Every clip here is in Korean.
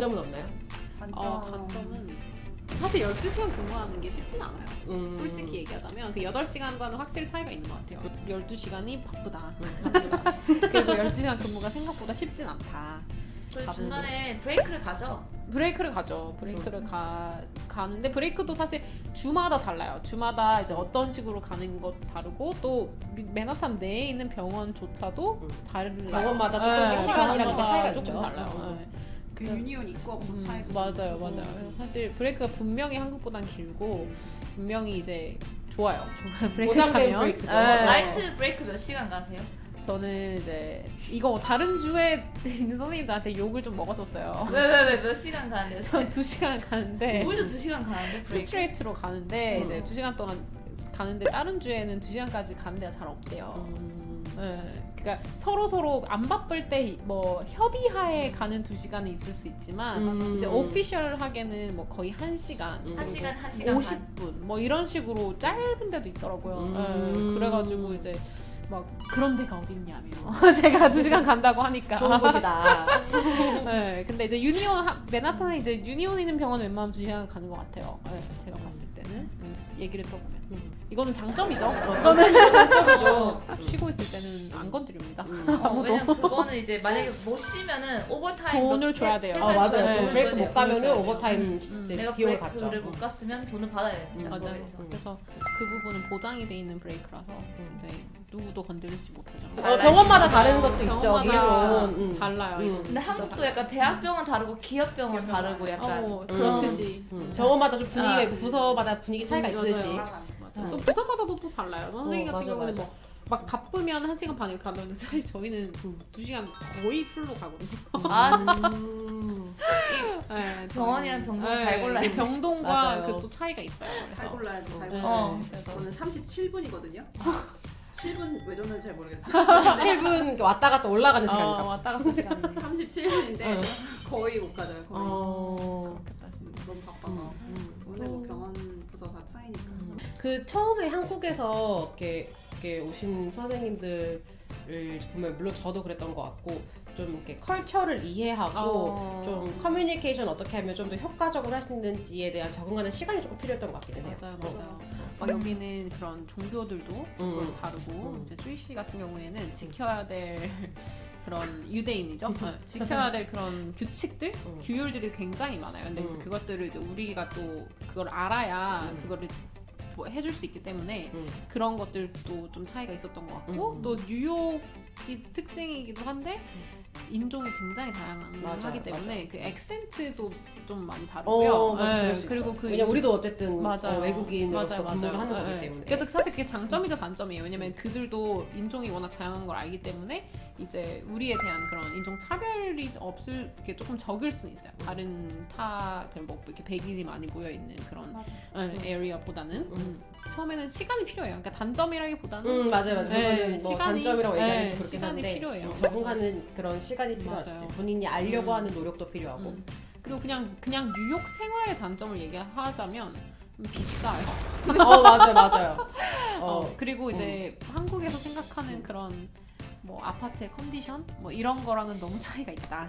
단점은 없나요? 어, 단점은 사실 12시간 근무하는 게 쉽진 않아요. 음. 솔직히 얘기하자면 그 8시간과는 확실히 차이가 있는 것 같아요. 12시간이 바쁘다. 음. 바쁘다. 그리고 12시간 근무가 생각보다 쉽진 않다. 저희. 중간에 브레이크를 가죠. 브레이크를 가죠. 브레이크를 가 가는데 브레이크도 사실 주마다 달라요. 주마다 이제 어떤 식으로 가는 것 다르고 또 미- 맨하탄 내에 있는 병원조차도 음. 달라요. 병원마다 조금씩 네, 시간이랑 게 병원마다 차이가 조금 있죠. 달라요. 음. 네. 그 유니온 있고 없고 음, 차이가 맞아요, 맞아요. 음. 그래서 사실 브레이크가 분명히 한국보단 길고 분명히 이제 좋아요. 브레이크 보장된 가면. 브레이크죠. 네. 나이트 브레이크 몇 시간 가세요? 저는 이제 이거 다른 주에 있는 선생님들한테 욕을 좀 먹었었어요. 네네네 몇 시간 가는데? 전2 시간 가는데 우리도 두 시간 가는데 브레이크. 스트레이트로 가는데 음. 이제 2 시간 동안 가는데 다른 주에는 2 시간까지 가는 데가 잘 없대요. 음. 네, 그러니까 서로 서로 안 바쁠 때 뭐 협의하에 가는 2 시간은 있을 수 있지만 음. 이제 오피셜하게는 뭐 거의 1 시간, 음. 한 시간 한 시간 반. 50분 뭐 이런 식으로 짧은 데도 있더라고요. 음. 네, 그래가지고 이제 막 그런 데가 어딨냐며 제가 2 시간 간다고 하니까. 좋은 곳이다. 네, 근데 이제 유니온 하- 맨하탄에 이제 유니온 있는 병원 웬만하면 2 시간 가는 것 같아요. 네, 제가 봤을 때는 음, 얘기를 들어보면 음. 이거는 장점이죠. 어, 저는 장점이죠. 쉬고 있을 때는 안 건드립니다. 음. 어, 아무도. 왜냐면 그거는 이제 만약에 못 쉬면은 오버타임 돈을 몇- 줘야 돼요. 아 회사에서 맞아요. 네, 또 돈을 브레이크 줘야 못 돼요. 가면은 오버타임 음. 때 내가 비용을 브레이크를 받죠. 못 갔으면 돈을 받아야 돼. 음. 맞아요. 그래서. 그래서 그 부분은 보장이 돼 있는 브레이크라서 이제 누구도 건드리지 못하죠. 어, 병원마다 다른 것도 있죠. 병원마다 물론. 음. 달라요. 음. 근데 한국도. 약간 대학병원 다르고 기업병원. 다르고 약간 어, 그렇듯이 음. 병원마다 좀 분위기가 아. 있고 부서마다 분위기 차이가 음, 있듯이. 맞아요. 맞아. 또 부서마다도 또 달라요. 선생님 어, 같은 맞아, 경우는 맞아. 뭐 막 바쁘면 한 시간 반 이렇게 가는데 사실 저희는 두 시간 거의 풀로 가거든요. 아 음. 네, 병원이랑 병동 잘 골라야 그 돼. 병동과 맞아요. 그 또 차이가 있어요. 잘 그래서. 골라야지 잘 네, 골라. 어. 그래서 저는 37분이거든요. 7분 왜 줬는지 잘 모르겠어요. 7분 왔다 갔다 올라가는 어, 시간인가. 왔다 갔다 시간이 37분인데 어. 거의 못 가져요. 거의. 어. 그렇겠다 진짜. 너무 바빠서. 음. 오늘 뭐 병원 부서 다 차이니까. 그 처음에 한국에서 이렇게, 이렇게 오신 선생님들 을 보면 물론 저도 그랬던 것 같고 좀 이렇게 컬처를 이해하고 어. 좀 커뮤니케이션 어떻게 하면 좀 더 효과적으로 할수 있는지에 대한 적응하는 시간이 조금 필요했던 것 같긴 해요. 맞아요, 어. 맞아요. 막 여기는 그런 종교들도 음. 또 다르고 음. 이제 주이씨 같은 경우에는 지켜야 될 그런 유대인이죠. 어, 지켜야 될 그런 규칙들, 음. 규율들이 굉장히 많아요. 근데 음. 그것들을 이제 우리가 또 그걸 알아야 음. 그거를 뭐 해줄 수 있기 때문에 음. 그런 것들도 좀 차이가 있었던 것 같고 음. 또 뉴욕이 특징이기도 한데 인종이 굉장히 다양하기 맞아요, 때문에 그 액센트도 좀 많이 다르고요. 어, 맞아, 네, 그럴 수 그리고 있다. 그 왜냐 우리도 어쨌든 맞아요. 어, 외국인으로서 맞아요, 근무를 맞아요. 하는 거기 네, 때문에. 그래서 사실 그게 장점이자 단점이에요. 왜냐면 그들도 인종이 워낙 다양한 걸 알기 때문에 이제 우리에 대한 그런 인종 차별이 없을 게 조금 적을 수는 있어요. 다른 타 그냥 뭐 이렇게 백인이 많이 모여 있는 그런 네, 에리어보다는 음. 처음에는 시간이 필요해요. 그러니까 단점이라기보다는 음 맞아요 맞아요. 네, 그거는 뭐 시간이- 단점이라고 얘기하는 네, 게 그렇긴 시간이 한데 필요해요. 음, 적응하는 그런 시간이 맞아요. 필요하죠. 본인이 알려고 음. 하는 노력도 필요하고. 음. 그리고 그냥 그냥 뉴욕 생활의 단점을 얘기하자면 음, 비싸요. 어 맞아요 맞아요. 어, 어, 그리고 이제 한국에서 생각하는 그런 뭐 아파트의 컨디션 뭐 이런 거랑은 너무 차이가 있다.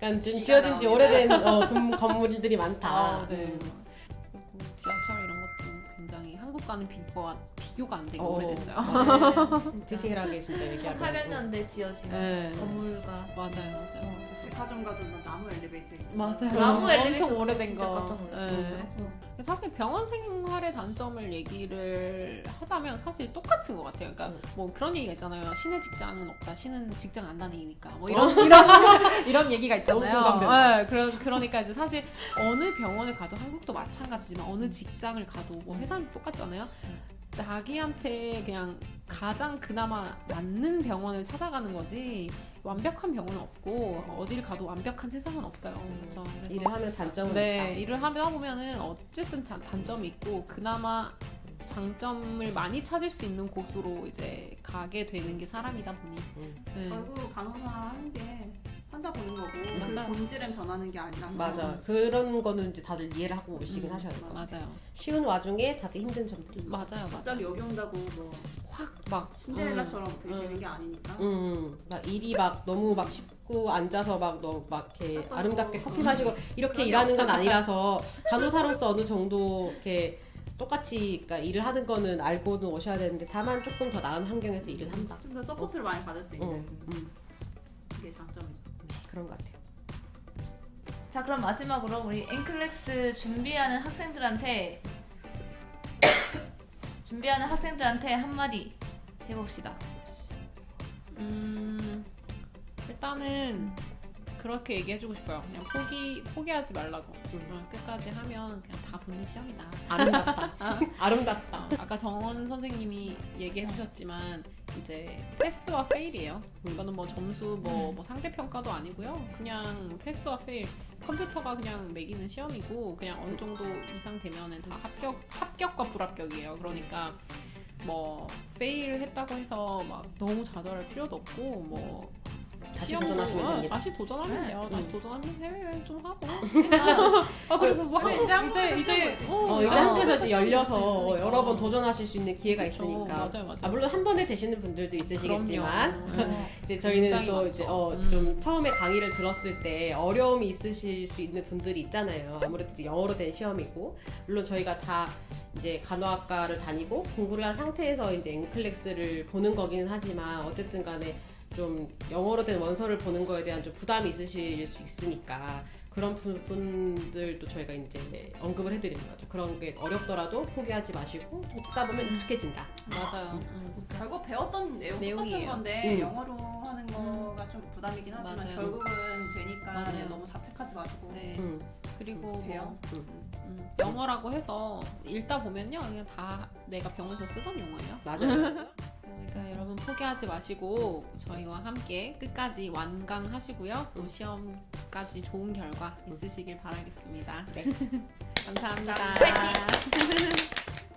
약간 좀 시가 지어진 지. 오래된 어, 금- 건물들이 많다. 아, 네. 음. 그리고 한국과는 비교가 비교가 안 되게 어, 오래됐어요. 맞아요. 진짜 디테일하게 진짜 얘기하면. 1800년대 지어진 네. 건물과 맞아요, 맞아요. 백화점 가도 나 나무 엘리베이터 있고. 맞아요. 나무 엘리베이터 엄청 오래된 진짜 거. 깜짝 놀랐어. 네. 사실 병원 생활의 단점을 얘기를 하자면 사실 똑같은 것 같아요. 그러니까 음. 뭐 그런 얘기가 있잖아요. 신의 직장은 없다. 신은 직장 안 다니니까. 뭐 이런 이런 이런 얘기가 있잖아요. 네, 그러, 그러니까 이제 사실 어느 병원을 가도 한국도 마찬가지지만 어느 직장을 가도 뭐 회사는 똑같잖아요. 자기한테 그냥 가장 그나마 맞는 병원을 찾아가는 거지 완벽한 병원은 없고 어디를 가도 완벽한 세상은 없어요. 그렇죠. 그래서 일을 하면 단점은 네, 일을 하다 보면은 어쨌든 자- 단점이 있고 그나마 장점을 많이 찾을 수 있는 곳으로 이제 가게 되는 게 사람이다 보니. 음. 네. 결국 간호사 하는 게 보는 거고 맞아요. 그 본질은 변하는 게 아니라서 맞아. 그런 거는 이제 다들 이해를 하고 오시긴 음, 하셔야 돼요. 맞아요. 쉬운 와중에 다들 힘든 점들이 있 맞아요. 갑자기 여기 온다고 뭐막 신데렐라처럼 음. 되는 게 아니니까 음, 막 일이 막 너무 막 쉽고 앉아서 막 너무 막 이렇게. 아름답게 커피 음. 마시고 이렇게 그런 게 일하는 건 아니라서 간호사로서 어느 정도 이렇게 똑같이 그러니까 일을 하는 거는 알고는 오셔야 되는데 다만 조금 더 나은 환경에서 일을 한다. 좀 더 서포트를 많이 받을 수 있는 음, 음, 그게 장점이죠. 그런 것 같아요. 자 그럼 마지막으로 우리 앵클렉스 준비하는 학생들한테 준비하는 학생들한테 한마디 해봅시다. 음, 일단은 그렇게 얘기해주고 싶어요. 그냥 포기 포기하지 말라고. 어, 끝까지 하면 그냥 다 붙는 시험이다. 아름답다. 아름답다. 아까 정원 선생님이 얘기해주셨지만 이제 패스와 페일이에요. 이거는 뭐 점수 뭐, 뭐 상대 평가도 아니고요. 그냥 패스와 페일. 컴퓨터가 그냥 매기는 시험이고 그냥 어느 정도 이상 되면은 다 합격 합격과 불합격이에요. 그러니까 뭐 페일 했다고 해서 막 너무 좌절할 필요도 없고 뭐 다시 시험도, 도전하시면 어, 됩니다. 다시 도전하면 네. 돼요. 다시 음. 도전하면 해외여행 좀 하고. 아, 아 그리고 뭐 한국 이제 이제 이제 한국에서 시험 볼수 있어. 어, 이제 아, 한국에서 이제 열려서 있으니까. 여러 번 도전하실 수 있는 기회가 그쵸, 있으니까. 맞아요, 맞아요. 아, 물론 한 번에 되시는 분들도 있으시겠지만 그럼요. 어, 이제 저희는 굉장히 또 많죠. 이제 어, 음. 좀 처음에 강의를 들었을 때 어려움이 있으실 수 있는 분들이 있잖아요. 아무래도 이제 영어로 된 시험이고 물론 저희가 다 이제 간호학과를 다니고 공부를 한 상태에서 이제 앵클렉스를 보는 거기는 하지만 어쨌든 간에 좀 영어로 된 원서를 보는 거에 대한 좀 부담이 있으실 수 있으니까 그런 부분들도 저희가 이제 언급을 해드리는 거죠. 그런 게 어렵더라도 포기하지 마시고 좀 듣다 보면 익숙해진다. 맞아요. 음. 결국 배웠던 내용 똑같은 내용이에요. 건데 음. 영어로 하는 거가 좀 부담이긴 하지만 맞아요. 결국은 되니까 맞아요. 너무 자책하지 마시고 네. 음. 그리고 돼요. 뭐 음, 영어라고 해서 읽다 보면요 그냥 다 내가 병원에서 쓰던 용어예요. 맞아요. 여러분 포기하지 마시고 저희와 함께 끝까지 완강하시고요. 또 시험까지 좋은 결과 있으시길 바라겠습니다. 네. 감사합니다.